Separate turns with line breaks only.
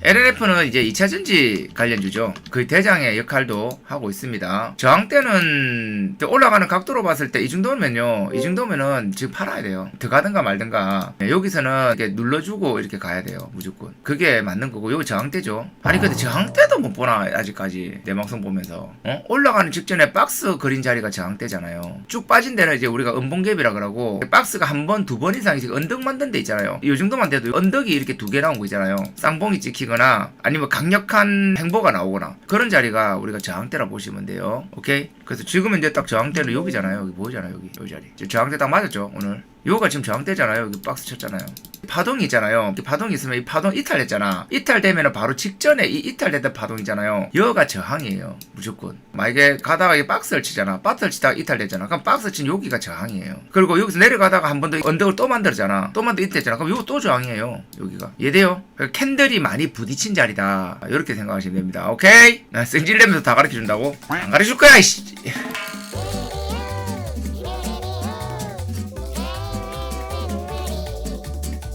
LNF는 이제 2차 전지 관련주죠. 그 대장의 역할도 하고 있습니다. 저항대는 이제 올라가는 각도로 봤을 때 이 정도면요. 이 정도면은 지금 팔아야 돼요. 들어가든가 말든가. 네, 여기서는 이렇게 눌러주고 이렇게 가야 돼요. 무조건. 그게 맞는 거고 여기 저항대죠. 아니 근데 저항대도 못 보나 아직까지 내 방송 보면서 어? 올라가는 직전에 박스 그린 자리가 저항대잖아요. 쭉 빠진 데는 이제 우리가 음봉갭이라 그러고 박스가 한 번 두 번 이상씩 언덕 만든 데 있잖아요. 이 정도만 돼도 언덕이 이렇게 두 개 나온 거 있잖아요. 쌍봉이 찍히 거나 아니면 강력한 행보가 나오거나 그런 자리가 우리가 저항대라 보시면 돼요. 오케이? 그래서 지금은 이제 딱 저항대는 여기잖아요. 여기 보이잖아요. 여기 이 자리. 저항대 딱 맞았죠 오늘. 요가 지금 저항대잖아요. 여기 박스 쳤잖아요. 파동이 있잖아요. 이 파동이 있으면 이 파동 이탈했잖아. 이탈되면은 바로 직전에 이 이탈됐던 파동이잖아요. 여가 저항이에요. 무조건. 만약에 가다가 이 박스를 치잖아. 박스를 치다가 이탈됐잖아. 그럼 박스 친 여기가 저항이에요. 그리고 여기서 내려가다가 한 번 더 언덕을 또 만들었잖아. 또 만들 이탈했잖아. 그럼 요거 또 저항이에요. 여기가. 이해돼요? 캔들이 많이 부딪힌 자리다. 이렇게 생각하시면 됩니다. 오케이? 나 승질내면서 다 가르쳐 준다고? 안 가르쳐 줄 거야, 이씨.